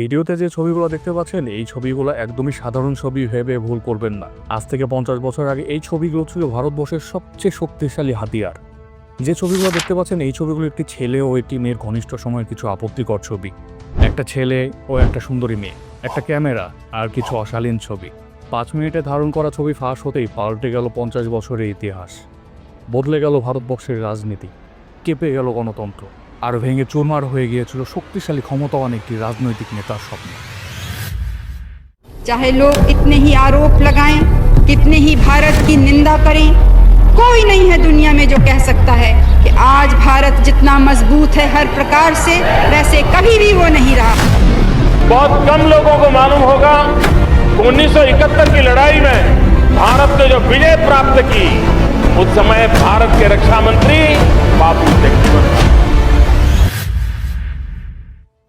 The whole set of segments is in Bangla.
ভিডিওতে যে ছবিগুলো দেখতে পাচ্ছেন, এই ছবিগুলো একদমই সাধারণ ছবি ভেবে ভুল করবেন না। আজ থেকে পঞ্চাশ বছর আগে এই ছবিগুলো ছিল ভারতবর্ষের সবচেয়ে শক্তিশালী হাতিয়ার। যে ছবিগুলো দেখতে পাচ্ছেন, এই ছবিগুলো একটি ছেলে ও একটি মেয়ের ঘনিষ্ঠ সময়ের কিছু আপত্তিকর ছবি। একটা ছেলে ও একটা সুন্দরী মেয়ে, একটা ক্যামেরা আর কিছু অশালীন ছবি। পাঁচ মিনিটে ধারণ করা ছবি ফাঁস হতেই পাল্টে গেল পঞ্চাশ বছরের ইতিহাস। বদলে গেল ভারতবর্ষের রাজনীতি। কেঁপে গেল গণতন্ত্র। আর ভেঙে চুরমার হয়ে গিয়েছিল শক্তিশালী ক্ষমতাবান একটি রাজনৈতিক নেতার স্বপ্ন चाहे लोग इतने ही आरोप लगाएं कितने ही भारत की निंदा करें कोई नहीं है दुनिया में जो कह सकता है कि आज भारत जितना मजबूत है हर प्रकार से वैसे कभी भी वो नहीं रहा बहुत कम लोगों को मालूम होगा कि 1971 की लड़ाई में भारत ने जो विजय प्राप्त की उस समय भारत के रक्षा मंत्री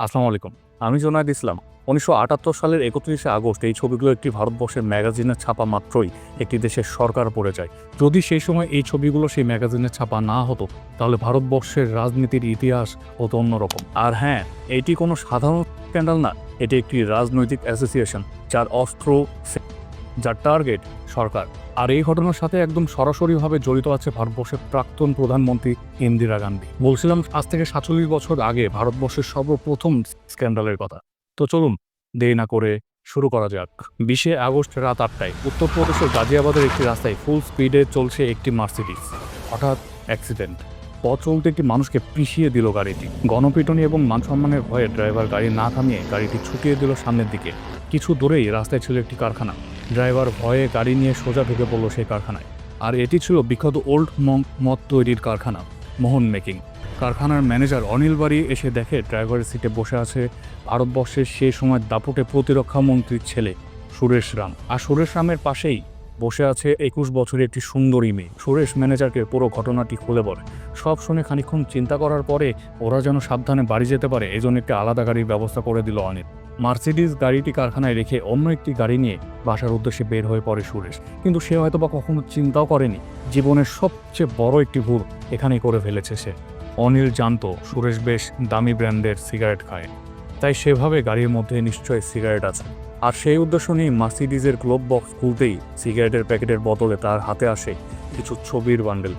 আসসালামু আলাইকুম। আমি জোনায়দ ইসলাম। উনিশশো আটাত্তর সালের একত্রিশে আগস্ট এই ছবিগুলো একটি ভারতবর্ষের ম্যাগাজিনে ছাপা মাত্রই একটি দেশের সরকার পড়ে যায়। যদি সেই সময় এই ছবিগুলো সেই ম্যাগাজিনে ছাপা না হতো, তাহলে ভারতবর্ষের রাজনীতির ইতিহাস হতো অন্যরকম। আর হ্যাঁ এটি কোনো সাধারণ স্ক্যান্ডাল না, এটি একটি রাজনৈতিক অ্যাসোসিয়েশন, যার অস্ত্র যার টার্গেট সরকার। আর এই ঘটনার সাথে একদম সরাসরিভাবে জড়িত আছে ভারতবর্ষের প্রাক্তন প্রধানমন্ত্রী ইন্দিরা গান্ধী। বলছিলাম, আজ থেকে সাতচল্লিশ বছর আগে ভারতবর্ষের সর্বপ্রথম স্ক্যান্ডালের কথা। তো চলুন, দেরি না করে শুরু করা যাক। বিশে আগস্ট রাত আটটায় উত্তরপ্রদেশের গাজিয়াবাদের একটি রাস্তায় ফুল স্পিডে চলছে একটি মার্সিডিস হঠাৎ অ্যাক্সিডেন্ট পথ চলতে একটি মানুষকে পিষিয়ে দিল গাড়িটি। গণপিটনি এবং মানসম্মানের ভয়ে ড্রাইভার গাড়ি না থামিয়ে গাড়িটি ছুটিয়ে দিল সামনের দিকে। কিছু দূরেই রাস্তায় ছিল একটি কারখানা। ড্রাইভার ভয়ে গাড়ি নিয়ে সোজা ঢুকে পড়ল সেই কারখানায়। আর এটি ছিল বিখ্যাত ওল্ড মদ তৈরির কারখানা, মোহন মেকিং। কারখানার ম্যানেজার অনিল বাড়ি এসে দেখে ড্রাইভারের সিটে বসে আছে ভারতবর্ষের সেই সময় দাপুটে প্রতিরক্ষা মন্ত্রীর ছেলে, সুরেশ রাম। আর সুরেশ রামের পাশেই বসে আছে একুশ বছরের একটি সুন্দরী মেয়ে। সুরেশ ম্যানেজারকে পুরো ঘটনাটি খুলে বলে। সব শুনে খানিকক্ষণ চিন্তা করার পরে ওরা যেন সাবধানে বাড়ি যেতে পারে, এজন্য একটি আলাদা গাড়ির ব্যবস্থা করে দিল অনিল। মার্সিডিজ গাড়িটি কারখানায় রেখে অন্য একটি গাড়ি নিয়ে বাসার উদ্দেশ্যে বের হয়ে পড়ে সুরেশ। কিন্তু সে হয়তো বা কখনো চিন্তাও করেনি। জীবনের সবচেয়ে বড় একটি ভুল এখানেই করে ফেলেছে সে। অনিল জানতো, সুরেশ বেশ দামি ব্র্যান্ডের সিগারেট খায়। তাই সেভাবে গাড়ির মধ্যে নিশ্চয়ই সিগারেট আছে। আর সেই উদ্দেশ্য নিয়ে মার্সিডিজের গ্লোব বক্স খুলতেই সিগারেটের প্যাকেটের বদলে তার হাতে আসে কিছু ছবির বান্ডেল।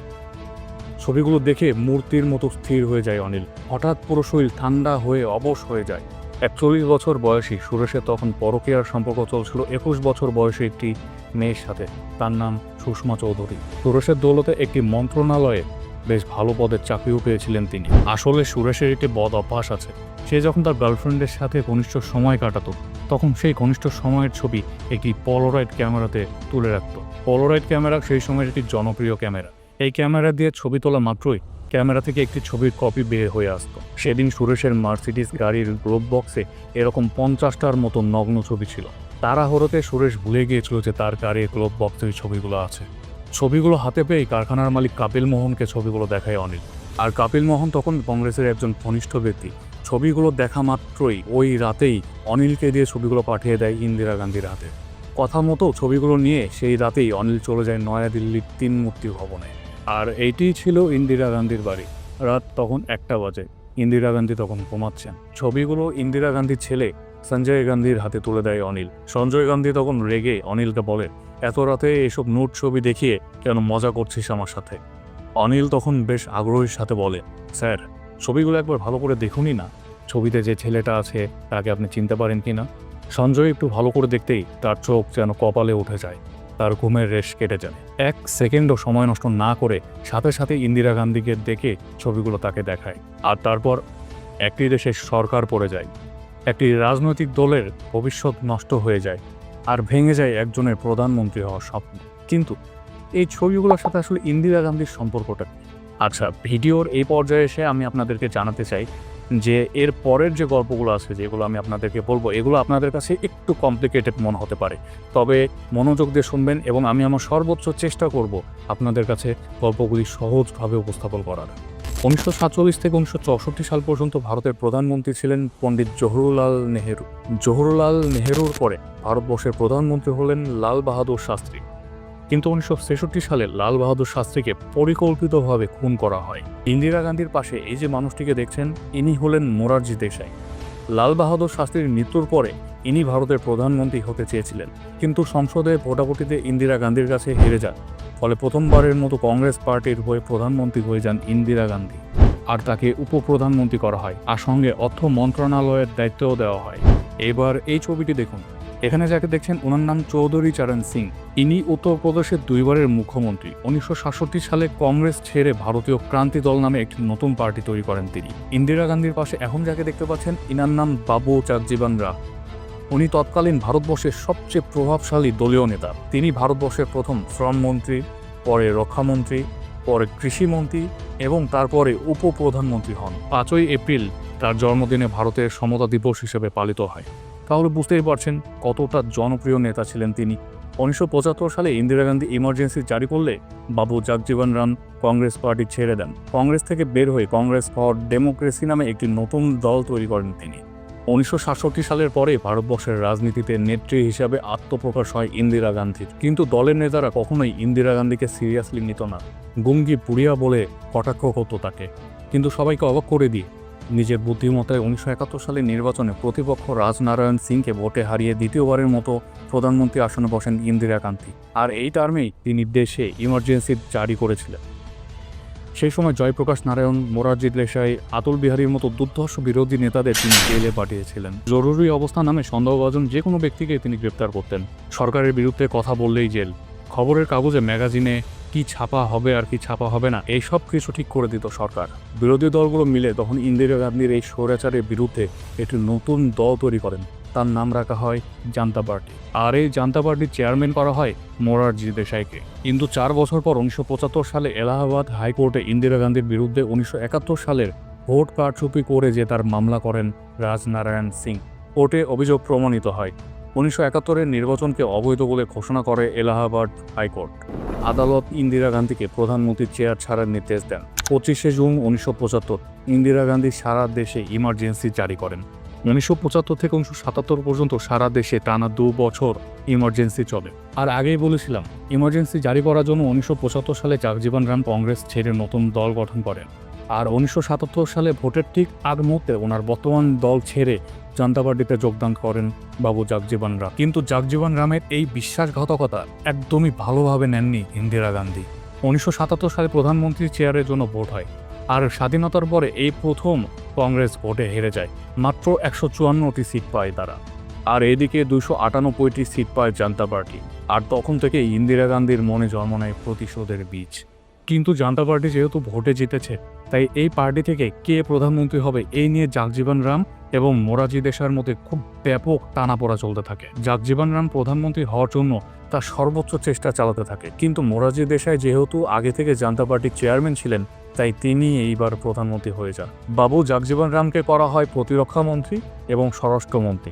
ছবিগুলো দেখে মূর্তির মতো স্থির হয়ে যায় অনিল। হঠাৎ পুরো শরীর ঠান্ডা হয়ে অবশ হয়ে যায়। একচল্লিশ বছর বয়সী সুরেশের তখন পরকীয়ার সম্পর্ক চলছিল। একুশ বছর বয়সী একটি মেয়ের সাথে। তার নাম সুষমা চৌধুরী। সুরেশের দৌলতে একটি মন্ত্রণালয়ে বেশ ভালো পদের চাকরিও পেয়েছিলেন তিনি। আসলে সুরেশের একটি বদ অভ্যাস আছে। সে যখন তার গার্লফ্রেন্ডের সাথে ঘনিষ্ঠ সময় কাটাতো, তখন সেই ঘনিষ্ঠ সময়ের ছবি একটি পলোরাইড ক্যামেরাতে তুলে রাখত। পলোরাইড ক্যামেরা সেই সময়ের একটি জনপ্রিয় ক্যামেরা। এই ক্যামেরা দিয়ে ছবি তোলা মাত্রই ক্যামেরা থেকে একটি ছবির কপি বের হয়ে আসতো। সেদিন সুরেশের মার্সিডিস গাড়ির গ্লোব বক্সে এরকম পঞ্চাশটার মতো নগ্ন ছবি ছিল। তাড়াহুড়োতে সুরেশ ভুলে গিয়েছিল যে তার গাড়ির গ্লোব বক্সে ওই ছবিগুলো আছে। ছবিগুলো হাতে পেয়ে কারখানার মালিক কাপিল মোহনকে ছবিগুলো দেখায় অনিল। আর কাপিল মোহন তখন কংগ্রেসের একজন ঘনিষ্ঠ ব্যক্তি। ছবিগুলো দেখা মাত্রই ওই রাতেই অনিলকে দিয়ে ছবিগুলো পাঠিয়ে দেয় ইন্দিরা গান্ধীর হাতে। কথা মতো ছবিগুলো নিয়ে সেই রাতেই অনিল চলে যায় নয়াদিল্লির তিন মূর্তি ভবনে। আর এইটিই ছিল ইন্দিরা গান্ধীর বাড়ি। রাত তখন একটা বাজে। ইন্দিরা গান্ধী তখন ঘুমাচ্ছেন। ছবিগুলো ইন্দিরা গান্ধীর ছেলে সঞ্জয় গান্ধীর হাতে তুলে দেয় অনিল। সঞ্জয় গান্ধী তখন রেগে অনিলকে বলে, এত রাতে এসব নোট ছবি দেখিয়ে কেন মজা করছিস আমার সাথে? অনিল তখন বেশ আগ্রহের সাথে বলে, স্যার, ছবিগুলো একবার ভালো করে দেখুনই না। ছবিতে যে ছেলেটা আছে, তাকে আপনি চিনতে পারেন কি না? সঞ্জয় একটু ভালো করে দেখতেই তার চোখ যেন কপালে উঠে যায়। তার ঘুমের রেশ কেটে যায়। এক সেকেন্ডও সময় নষ্ট না করে সাথে সাথে ইন্দিরা গান্ধীকে দেখে ছবিগুলো তাকে দেখায়। আর তারপর একটি দেশের সরকার পড়ে যায়। একটি রাজনৈতিক দলের ভবিষ্যৎ নষ্ট হয়ে যায় আর ভেঙে যায় একজনের প্রধানমন্ত্রী হওয়ার স্বপ্ন। কিন্তু এই ছবিগুলোর সাথে আসলে ইন্দিরা গান্ধীর সম্পর্কটা আচ্ছা ভিডিওর এই পর্যায়ে এসে আমি আপনাদেরকে জানাতে চাই যে এর পরের যে গল্পগুলো আছে, যেগুলো আমি আপনাদেরকে বলব, এগুলো আপনাদের কাছে একটু কমপ্লিকেটেড মনে হতে পারে। তবে মনোযোগ দিয়ে শুনবেন এবং আমি আমার সর্বোচ্চ চেষ্টা করব আপনাদের কাছে গল্পগুলি সহজভাবে উপস্থাপন করার। উনিশশো সাতচল্লিশ থেকে উনিশশো চৌষট্টি সাল পর্যন্ত ভারতের প্রধানমন্ত্রী ছিলেন পণ্ডিত জহুরুলাল নেহেরু। জহুরুলাল নেহেরুর পরে ভারতবর্ষের প্রধানমন্ত্রী হলেন লাল বাহাদুর শাস্ত্রী। কিন্তু উনিশশো ছেষট্টি সালে লাল বাহাদুর শাস্ত্রীকে পরিকল্পিতভাবে খুন করা হয়। ইন্দিরা গান্ধীর পাশে এই যে মানুষটিকে দেখছেন, ইনি হলেন মোরারজি দেশাই। লাল বাহাদুর শাস্ত্রীর মৃত্যুর পরে ইনি ভারতের প্রধানমন্ত্রী হতে চেয়েছিলেন। কিন্তু সংসদে ভোটাভুটিতে ইন্দিরা গান্ধীর কাছে হেরে যান। ফলে প্রথমবারের মতো কংগ্রেস পার্টির হয়ে প্রধানমন্ত্রী হয়ে যান ইন্দিরা গান্ধী। আর তাকে উপপ্রধানমন্ত্রী করা হয়। আর সঙ্গে অর্থ মন্ত্রণালয়ের দায়িত্বও দেওয়া হয়। এবার এই ছবিটি দেখুন। এখানে যাকে দেখছেন ওনার নাম চৌধুরী চরণ সিং। ইনি উত্তরপ্রদেশের দুইবারের মুখ্যমন্ত্রী। উনিশশো সাতষট্টি সালে কংগ্রেস ছেড়ে ভারতীয় ক্রান্তি দল নামে একটি নতুন পার্টি তৈরি করেন তিনি। ইন্দিরা গান্ধীর পাশে এখন যাকে দেখতে পাচ্ছেন, ইনার নাম বাবু চাকজীবন রা উনি তৎকালীন ভারতবর্ষের সবচেয়ে প্রভাবশালী দলীয় নেতা। তিনি ভারতবর্ষের প্রথম শ্রমমন্ত্রী পরে রক্ষামন্ত্রী, পরে কৃষিমন্ত্রী এবং তারপরে উপপ্রধানমন্ত্রী হন। পাঁচই এপ্রিল তার জন্মদিনে ভারতের সমতা দিবস হিসেবে পালিত হয়। তাহলে বুঝতেই পারছেন কতটা জনপ্রিয় নেতা ছিলেন তিনি। উনিশশো পঁচাত্তর সালে ইন্দিরা গান্ধী ইমার্জেন্সি জারি করলে বাবু জগজীবন রাম কংগ্রেস পার্টি ছেড়ে দেন। কংগ্রেস থেকে বের হয়ে কংগ্রেস ফর ডেমোক্রেসি নামে একটি নতুন দল তৈরি করেন তিনি। উনিশশো সাতষট্টি সালের পরে ভারতবর্ষের রাজনীতিতে নেত্রী হিসাবে আত্মপ্রকাশ হয় ইন্দিরা গান্ধীর। কিন্তু দলের নেতারা কখনোই ইন্দিরা গান্ধীকে সিরিয়াসলি নিত না। গুঙ্গি পুড়িয়া বলে কটাক্ষ হতো তাকে। কিন্তু সবাইকে অবাক করে দিয়ে নিজের বুদ্ধিমত্তায় উনিশশো একাত্তর নির্বাচনে প্রতিপক্ষ রাজনারায়ণ সিংকে ভোটে হারিয়ে দ্বিতীয়বারের মতো প্রধানমন্ত্রী আসনে বসেন ইন্দিরা গান্ধী। আর এই টার্মেই তিনি দেশে ইমার্জেন্সি জারি করেছিলেন। সেই সময় জয়প্রকাশ নারায়ণ মোরারজি দেশাই, আতুল বিহারীর মতো দুর্ধর্ষ বিরোধী নেতাদের তিনি জেলে পাঠিয়েছিলেন। জরুরি অবস্থা নামে সন্দেহভাজন যে কোনো ব্যক্তিকে তিনি গ্রেপ্তার করতেন। সরকারের বিরুদ্ধে কথা বললেই জেল। খবরের কাগজে ম্যাগাজিনে কি ছাপা হবে আর কি ছাপা হবে না, এই সব কিছু ঠিক করে দিত সরকার। বিরোধী দলগুলো মিলে তখন ইন্দিরা গান্ধীর এই স্বৈরাচারের বিরুদ্ধে একটি নতুন দল তৈরি করেন। তার নাম রাখা হয় জান্তা পার্টি। আর এই জান্তা পার্টির চেয়ারম্যান করা হয় মোরারজি দেশাইকে। কিন্তু চার বছর পর উনিশশো পঁচাত্তর সালে এলাহাবাদ হাইকোর্টে ইন্দিরা গান্ধীর বিরুদ্ধে উনিশশো একাত্তর সালের ভোট কারচুপি করে যে তার মামলা করেন রাজনারায়ণ সিং। কোর্টে অভিযোগ প্রমাণিত হয়। উনিশশো একাত্তরের নির্বাচনকে অবৈধ বলে ঘোষণা করে এলাহাবাদ হাইকোর্ট। আদালত ইন্দিরা গান্ধীকে প্রধানমন্ত্রীর চেয়ার ছাড়ার নির্দেশ দেন। পঁচিশে জুন উনিশশো পঁচাত্তর, ইন্দিরা গান্ধী সারা দেশে ইমার্জেন্সি জারি করেন। উনিশশো পঁচাত্তর থেকে উনিশশো সাতাত্তর পর্যন্ত সারা দেশে টানা দু বছর ইমার্জেন্সি চলে। আর আগেই বলেছিলাম, ইমার্জেন্সি জারি করার জন্য উনিশশো পঁচাত্তর সালে জগজীবন রাম কংগ্রেস ছেড়ে নতুন দল গঠন করেন। আর উনিশশো সাতাত্তর সালে ভোটের ঠিক আগ মুহূর্তে ওনার বর্তমান দল ছেড়ে জনতা পার্টিতে যোগদান করেন বাবু জগজীবন রাম। কিন্তু জগজীবন রামের এই বিশ্বাসঘাতকতা একদমই ভালোভাবে নেননি ইন্দিরা গান্ধী। উনিশশো সাতাত্তর সালে প্রধানমন্ত্রীর চেয়ারের জন্য ভোট হয় আর স্বাধীনতার পরে এই প্রথম কংগ্রেস ভোটে হেরে যায়। মাত্র একশো চুয়ান্নটি সিট পায় তারা। আর এদিকে দুশো আটানব্বইটি সিট পায় জনতা পার্টি আর তখন থেকে ইন্দিরা গান্ধীর মনে জন্ম নেয় প্রতিশোধের বীজ। কিন্তু জনতা পার্টি যেহেতু ভোটে জিতেছে, তাই এই পার্টি থেকে কে প্রধানমন্ত্রী হবে এই নিয়ে জাগজীবন রাম এবং মোরাজি দেশার মধ্যে খুব ব্যাপক টানাপোড়া চলতে থাকে। জাগজীবন রাম প্রধানমন্ত্রী হওয়ার জন্য তার সর্বোচ্চ চেষ্টা চালাতে থাকে। কিন্তু মোরাজি দেশাই যেহেতু আগে থেকে জনতা পার্টির চেয়ারম্যান ছিলেন, তাই তিনি এইবার প্রধানমন্ত্রী হয়ে যান। বাবু জাগজীবন রামকে করা হয় প্রতিরক্ষা মন্ত্রী এবং স্বরাষ্ট্রমন্ত্রী।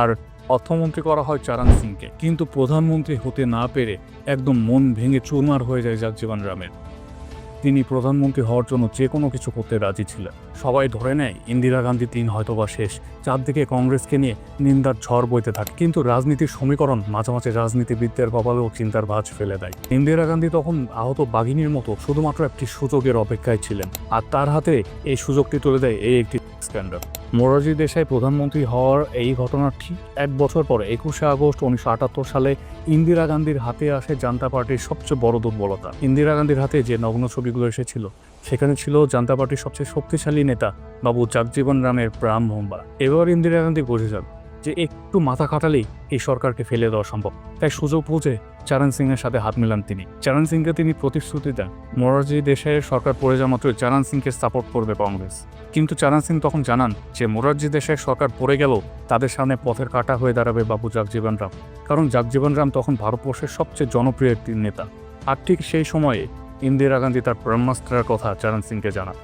আর অর্থমন্ত্রী করা হয় চারান সিংকে। কিন্তু প্রধানমন্ত্রী হতে না পেরে একদম মন ভেঙে চুরমার হয়ে যায় জাগজীবন রামের। তিনি প্রধানমন্ত্রী হওয়ার জন্য যে কোনো কিছু করতে রাজি ছিলেন। সবাই ধরে নেয়, ইন্দিরা গান্ধী তিন হয়তোবা শেষ। চারদিকে কংগ্রেসকে নিয়ে নিন্দার ঝড় বইতে থাকে। কিন্তু রাজনীতির সমীকরণ মাঝে মাঝে রাজনীতিবিদদের কপালেও চিন্তার ভাঁজ ফেলে দেয়। ইন্দিরা গান্ধী তখন আহত বাঘিনীর মতো শুধুমাত্র একটি সুযোগের অপেক্ষায় ছিলেন। আর তার হাতে এই সুযোগটি তুলে দেয় এই একটি স্ক্যান্ডাল। মোরারজি দেশাই প্রধানমন্ত্রী হওয়ার এই ঘটনার ঠিক এক বছর পরে, একুশে আগস্ট উনিশশো আটাত্তর সালে ইন্দিরা গান্ধীর হাতে আসে জান্তা পার্টির সবচেয়ে বড় দুর্বলতা। ইন্দিরা গান্ধীর হাতে যে নগ্ন ছবিগুলো এসেছিল, সেখানে ছিল জান্তা পার্টির সবচেয়ে শক্তিশালী নেতা বাবু জগজীবন রামের প্রাণ ভম্বা এবার ইন্দিরা গান্ধী বুঝে যান যে একটু মাথা খাটালেই এই সরকারকে ফেলে দেওয়া সম্ভব। তাই সুযোগ বুঝে চরণ সিংয়ের সাথে হাত মিলান তিনি। চরণ সিংকে তিনি প্রতিশ্রুতি দেন, মোরারজি দেশের সরকার পড়ে যাওয়া মাত্র চরণ সিংকে সাপোর্ট করবে কংগ্রেস। কিন্তু চারণ সিং তখন জানান যে, মোরারজি দেশের সরকার পড়ে গেল তাদের সামনে পথের কাটা হয়ে দাঁড়াবে বাবু জগজীবন রাম। কারণ জগজীবন রাম তখন ভারতবর্ষের সবচেয়ে জনপ্রিয় একটি নেতা। আর ঠিক সেই সময়ে ইন্দিরা গান্ধী তার ব্রহ্মাস্ত্রের কথা চারণ সিংকে জানান।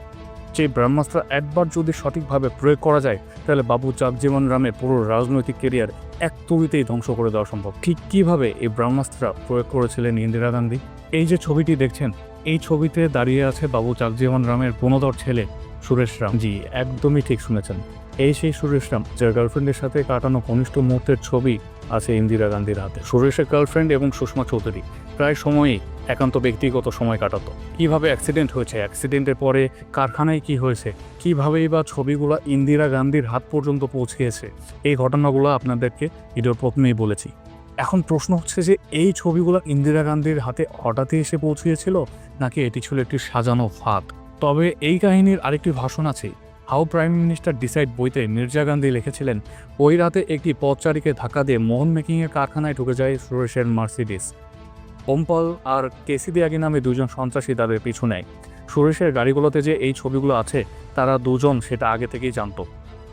যে ব্রহ্মাস্ত্র একবার যদি সঠিকভাবে প্রয়োগ করা যায়, তাহলে বাবু জগজীবন রামের পুরো রাজনৈতিক কেরিয়ার এক তুবিতেই ধ্বংস করে দেওয়া সম্ভব। ঠিক কীভাবে এই ব্রহ্মাস্ত্র প্রয়োগ করেছিলেন ইন্দিরা গান্ধী? এই যে ছবিটি দেখছেন, এই ছবিতে দাঁড়িয়ে আছে বাবু জগজীবন রামের পুনদর ছেলে সুরেশ রাম। জি, একদমই ঠিক শুনেছেন। এই সেই সুরেশ রাম, যার গার্লফ্রেন্ডের সাথে কাটানো ঘনিষ্ঠ মুহূর্তের ছবি আছে ইন্দিরা গান্ধীর হাতে। সুরেশের গার্লফ্রেন্ড এবং সুষমা চৌধুরী। প্রায় সময়ই একান্ত ব্যক্তিগত সময় কাটাতো। কীভাবে অ্যাক্সিডেন্ট হয়েছে? অ্যাক্সিডেন্টের পরে কারখানায় কি হয়েছে? কিভাবেই বা ছবিগুলো ইন্দিরা গান্ধীর হাত পর্যন্ত পৌঁছিয়েছে? এই ঘটনাগুলো আপনাদেরকে ভিডিওর প্রথমেই বলেছি। এখন প্রশ্ন হচ্ছে যে, এই ছবিগুলো ইন্দিরা গান্ধীর হাতে হঠাৎই এসে পৌঁছিয়েছিল? নাকি এটি ছিল একটি সাজানো ফাঁদ? তবে এই কাহিনীর আরেকটি ভাষণ আছে। হাউ প্রাইম মিনিস্টার ডিসাইড বইতে মির্জা গান্ধী লিখেছিলেন, ওই রাতে একটি পথচারীকে ধাক্কা দিয়ে মোহন মেকিংয়ের কারখানায় ঢুকে যায় সুরেশের মার্সিডিস ওমপল আর কেসি দিয়াগি নামে দুজন সন্ত্রাসী তাদের পিছু নেয়। সুরেশের গাড়িগুলোতে যে এই ছবিগুলো আছে, তারা দুজন সেটা আগে থেকেই জানতো।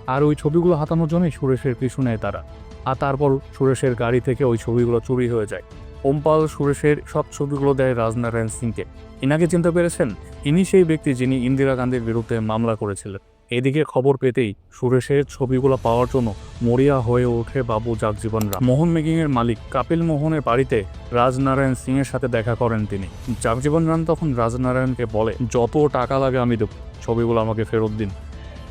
আর ওই ছবিগুলো হাতানোর জন্যই সুরেশের পিছু নেয় তারা। আর তারপর সুরেশের গাড়ি থেকে ওই ছবিগুলো চুরি হয়ে যায়। ওমপাল সুরেশের সব ছবিগুলো দেয় রাজনারায়ণ সিংকে। ইনাকে চিনতে পেরেছেন? ইনি সেই ব্যক্তি যিনি ইন্দিরা গান্ধীর বিরুদ্ধে মামলা করেছিলেন। এদিকে খবর পেতেই সুরেশের ছবিগুলো পাওয়ার জন্য মরিয়া হয়ে ওঠে বাবু জাগজীবন রাম মোহন মেকিংয়ের মালিক কাপিল মোহনের বাড়িতে রাজনারায়ণ সিংয়ের সাথে দেখা করেন তিনি। জাগজীবন রাম তখন রাজনারায়ণকে বলে, যত টাকা লাগে আমি দেব, ছবিগুলো আমাকে ফেরত দিন।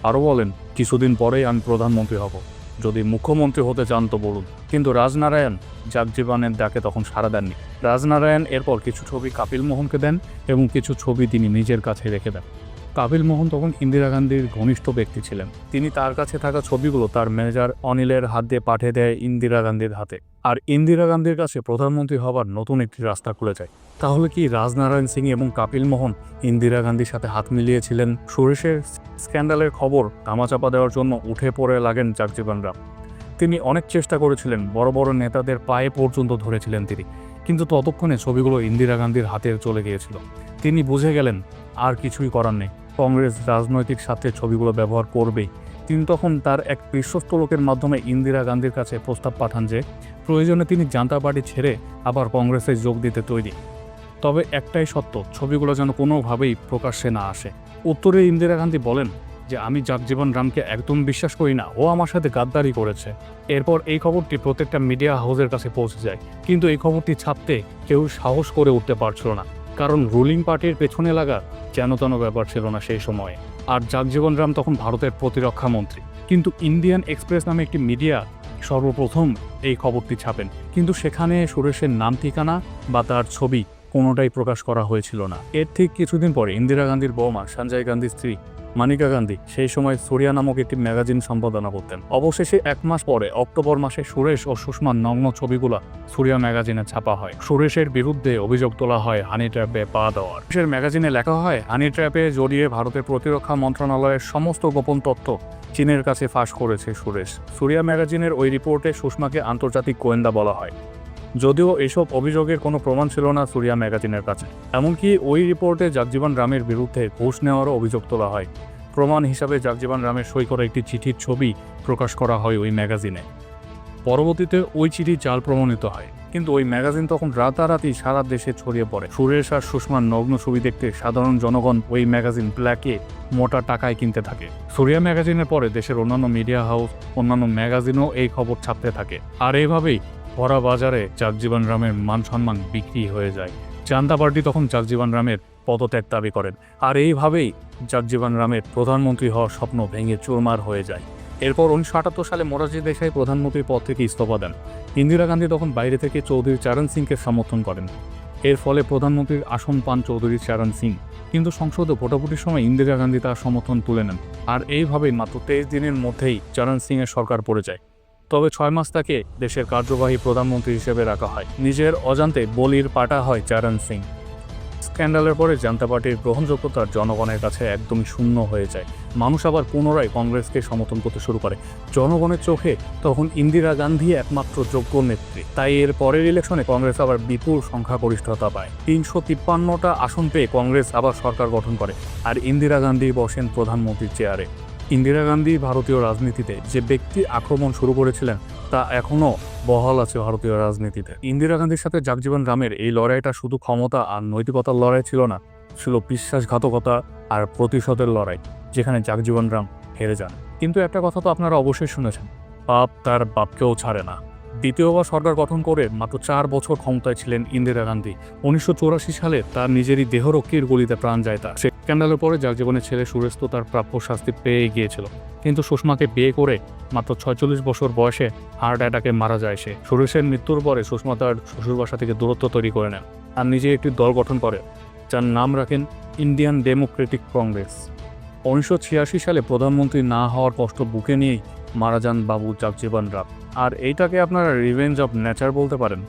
আরও বলেন, কিছুদিন পরেই আমি প্রধানমন্ত্রী হব। যদি মুখ্যমন্ত্রী হতে চান তো বলুন। কিন্তু রাজনারায়ণ জাগজীবনের ডাকে তখন সাড়া দেননি। রাজনারায়ণ এরপর কিছু ছবি কাপিল মোহনকে দেন এবং কিছু ছবি তিনি নিজের কাছে রেখে দেন। কাপিল মোহন তখন ইন্দিরা গান্ধীর ঘনিষ্ঠ ব্যক্তি ছিলেন। তিনি তার কাছে থাকা ছবিগুলো তার ম্যানেজার অনিলের হাত দিয়ে পাঠিয়ে দেয় ইন্দিরা গান্ধীর হাতে। আর ইন্দিরা গান্ধীর কাছে প্রধানমন্ত্রী হবার নতুন একটি রাস্তা খুলে যায়। তাহলে কি রাজনারায়ণ সিং এবং কাপিল মোহন ইন্দিরা গান্ধীর সাথে হাত মিলিয়েছিলেন? সুরেশের স্ক্যান্ডালের খবর ধামাচাপা দেওয়ার জন্য উঠে পড়ে লাগেন জাগজীবন রাম। তিনি অনেক চেষ্টা করেছিলেন, বড় বড় নেতাদের পায়ে পর্যন্ত ধরেছিলেন তিনি। কিন্তু ততক্ষণে ছবিগুলো ইন্দিরা গান্ধীর হাতে চলে গিয়েছিল। তিনি বুঝে গেলেন, আর কিছুই করার নেই। কংগ্রেস রাজনৈতিক স্বার্থে ছবিগুলো ব্যবহার করবেই তিনি তখন তার এক বিশ্বস্ত লোকের মাধ্যমে ইন্দিরা গান্ধীর কাছে প্রস্তাব পাঠান যে, প্রয়োজনে তিনি জান্তা পার্টি ছেড়ে আবার কংগ্রেসে যোগ দিতে তৈরি। তবে একটাই সত্য, ছবিগুলো যেন কোনোভাবেই প্রকাশ্যে না আসে। উত্তরে ইন্দিরা গান্ধী বলেন যে, আমি জাগজীবন রামকে একদম বিশ্বাস করি না, ও আমার সাথে গাদ্দারি করেছে। এরপর এই খবরটি প্রত্যেকটা মিডিয়া হাউসের কাছে পৌঁছে যায়। কিন্তু এই খবরটি ছাপতে কেউ সাহস করে উঠতে পারছিল না। কারণ রুলিং পার্টির পেছনে লাগা যেন তেন ব্যাপার ছিল না সেই সময়ে। আর জাগজীবন রাম তখন ভারতের প্রতিরক্ষা মন্ত্রী। কিন্তু ইন্ডিয়ান এক্সপ্রেস নামে একটি মিডিয়া সর্বপ্রথম এই খবরটি ছাপেন। কিন্তু সেখানে সুরেশের নাম, ঠিকানা বা তার ছবি কোনোটাই প্রকাশ করা হয়েছিল না। এর ঠিক কিছুদিন পরে ইন্দিরা গান্ধীর বৌমা, সঞ্জয় গান্ধীর স্ত্রী মানিকা গান্ধী সেই সময় সুরিয়া নামক একটি ম্যাগাজিন সম্পাদনা করতেন। অবশেষে এক মাস পরে, অক্টোবর মাসে সুরেশ ও সুষমার নগ্ন ছবিগুলো সুরিয়া ম্যাগাজিনে ছাপা হয়। সুরেশের বিরুদ্ধে অভিযোগ তোলা হয়, হানি ট্র্যাপে পা দেওয়ার। সুরেশের ম্যাগাজিনে লেখা হয়, হানি ট্র্যাপে জড়িয়ে ভারতের প্রতিরক্ষা মন্ত্রণালয়ের সমস্ত গোপন তথ্য চীনের কাছে ফাঁস করেছে সুরেশ। সুরিয়া ম্যাগাজিনের ওই রিপোর্টে সুষমাকে আন্তর্জাতিক গোয়েন্দা বলা হয়। যদিও এসব অভিযোগের কোনো প্রমাণ ছিল না সুরিয়া ম্যাগাজিনের কাছে। এমনকি ওই রিপোর্টে জাগজীবন রামের বিরুদ্ধে ঘুষ নেওয়ারও অভিযোগ তোলা হয়। প্রমাণ হিসাবে জাগজীবন রামের সই করা একটি চিঠির ছবি প্রকাশ করা হয় ওই ম্যাগাজিনে। পরবর্তীতে ওই চিঠি জাল প্রমাণিত হয়। কিন্তু ওই ম্যাগাজিন তখন রাতারাতি সারা দেশে ছড়িয়ে পড়ে। সুরেশ আর সুষমার নগ্ন ছবি দেখতে সাধারণ জনগণ ওই ম্যাগাজিন ব্ল্যাকে মোটা টাকায় কিনতে থাকে। সুরিয়া ম্যাগাজিনের পরে দেশের অন্যান্য মিডিয়া হাউস, অন্যান্য ম্যাগাজিনও এই খবর ছাপতে থাকে। আর এইভাবেই ভরা বাজারে জাগজীবন রামের মান সম্মান বিক্রি হয়ে যায়। জান্তা পার্টি তখন জাগজীবন রামের পদত্যাগ দাবি করেন। আর এইভাবেই জাগজীবন রামের প্রধানমন্ত্রী হওয়ার স্বপ্ন ভেঙে চুরমার হয়ে যায়। এরপর উনিশশো আটাত্তর সালে মোরারজি দেশাই প্রধানমন্ত্রীর পদ থেকে ইস্তফা দেন। ইন্দিরা গান্ধী তখন বাইরে থেকে চৌধুরী চারণ সিংকে সমর্থন করেন। এর ফলে প্রধানমন্ত্রীর আসন পান চৌধুরী চারণ সিং। কিন্তু সংসদে ভোটাভুটির সময় ইন্দিরা গান্ধী তার সমর্থন তুলে নেন। আর এইভাবেই মাত্র তেইশ দিনের মধ্যেই চরণ সিংয়ের সরকার পড়ে যায়। তবে ছয় মাস তাকে দেশের কার্যবাহী প্রধানমন্ত্রী হিসেবে রাখা হয়। নিজের অজান্তে বলির পাটা হয় চরণ সিং। স্ক্যান্ডালের পরে জনতা পার্টির গ্রহণযোগ্যতা জনগণের কাছে একদমই শূন্য হয়ে যায়। মানুষ আবার পুনরায় কংগ্রেসকে সমর্থন করতে শুরু করে। জনগণের চোখে তখন ইন্দিরা গান্ধী একমাত্র যোগ্য নেত্রী। তাই এর পরের ইলেকশনে কংগ্রেস আবার বিপুল সংখ্যাগরিষ্ঠতা পায়। তিনশো তিপ্পান্নটা আসন পেয়ে কংগ্রেস আবার সরকার গঠন করে। আর ইন্দিরা গান্ধী বসেন প্রধানমন্ত্রীর চেয়ারে। ইন্দিরা গান্ধী ভারতীয় রাজনীতিতে যে ব্যক্তি আক্রমণ শুরু করেছিলেন, তা এখনও বহাল আছে ভারতীয় রাজনীতিতে। ইন্দিরা গান্ধীর সাথে জাগজীবন রামের এই লড়াইটা শুধু ক্ষমতা আর নৈতিকতার লড়াই ছিল না, ছিল বিশ্বাসঘাতকতা আর প্রতিশোধের লড়াই, যেখানে জাগজীবন রাম হেরে যান। কিন্তু একটা কথা তো আপনারা অবশ্যই শুনেছেন, পাপ তার বাপকেও ছাড়ে না। দ্বিতীয়বার সরকার গঠন করে মাত্র চার বছর ক্ষমতায় ছিলেন ইন্দিরা গান্ধী। উনিশশো সালে তার নিজেরই দেহরক্ষীর গুলিতে প্রাণ যায় তার। সে স্ক্যান্ডালের পরে জাগজীবনের ছেলে সুরেশ তো তার প্রাপ্য শাস্তি পেয়ে গিয়েছিল। কিন্তু সুষমাকে বিয়ে করে মাত্র ছয়চল্লিশ বছর বয়সে হার্ট অ্যাটাকে মারা যায় সে। সুরেশের মৃত্যুর পরে সুষমা তার শ্বশুর বাসা থেকে দূরত্ব তৈরি করে নেন আর নিজে একটি দল গঠন করে, যার নাম রাখেন ইন্ডিয়ান ডেমোক্রেটিক কংগ্রেস। উনিশশো ছিয়াশি সালে প্রধানমন্ত্রী না হওয়ার কষ্ট বুকে নিয়েই মারা যান বাবু জগজীবন রাম আর এইটাকে আপনারা রিভেঞ্জ অব নেচার বলতে পারেন।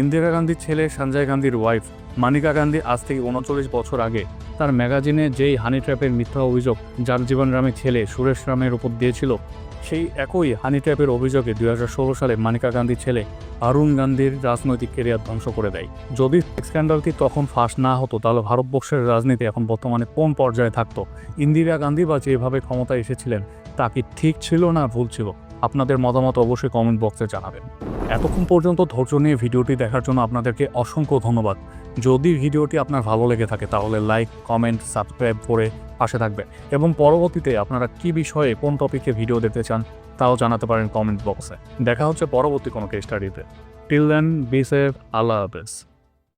ইন্দিরা গান্ধীর ছেলে সঞ্জয় গান্ধীর ওয়াইফ মানিকা গান্ধী আজ থেকে উনচল্লিশ বছর আগে তার ম্যাগাজিনে যেই হানি ট্র্যাপের মিথ্যা অভিযোগ জগজীবন রামের ছেলে সুরেশ রামের উপর দিয়েছিল, সেই একই হানি ট্র্যাপের অভিযোগে দুই হাজার ষোলো সালে মানিকা গান্ধীর ছেলে অরুণ গান্ধীর রাজনৈতিক কেরিয়ার ধ্বংস করে দেয়। যদি স্ক্যান্ডালটি তখন ফাঁস না হতো, তাহলে ভারতবর্ষের রাজনীতি এখন বর্তমানে কোন পর্যায়ে থাকতো? ইন্দিরা গান্ধী বা যেভাবে ক্ষমতায় এসেছিলেন, তা কি ঠিক ছিল না ভুল ছিল? আপনাদের মতামত অবশ্যই কমেন্ট বক্সে জানাবেন। এতক্ষণ পর্যন্ত ধৈর্য নিয়ে ভিডিওটি দেখার জন্য আপনাদেরকে অসংখ্য ধন্যবাদ। যদি ভিডিওটি আপনার ভালো লেগে থাকে, তাহলে লাইক কমেন্ট সাবস্ক্রাইব করে পাশে থাকবেন। এবং পরবর্তীতে আপনারা কি বিষয়ে কোন টপিকে ভিডিও দেখতে চান, তাও জানাতে পারেন কমেন্ট বক্সে দেখা হচ্ছে পরবর্তী কোনো কেস স্টাডিতে টিল দেন বি সেফ আল্লাহ হাফেজ।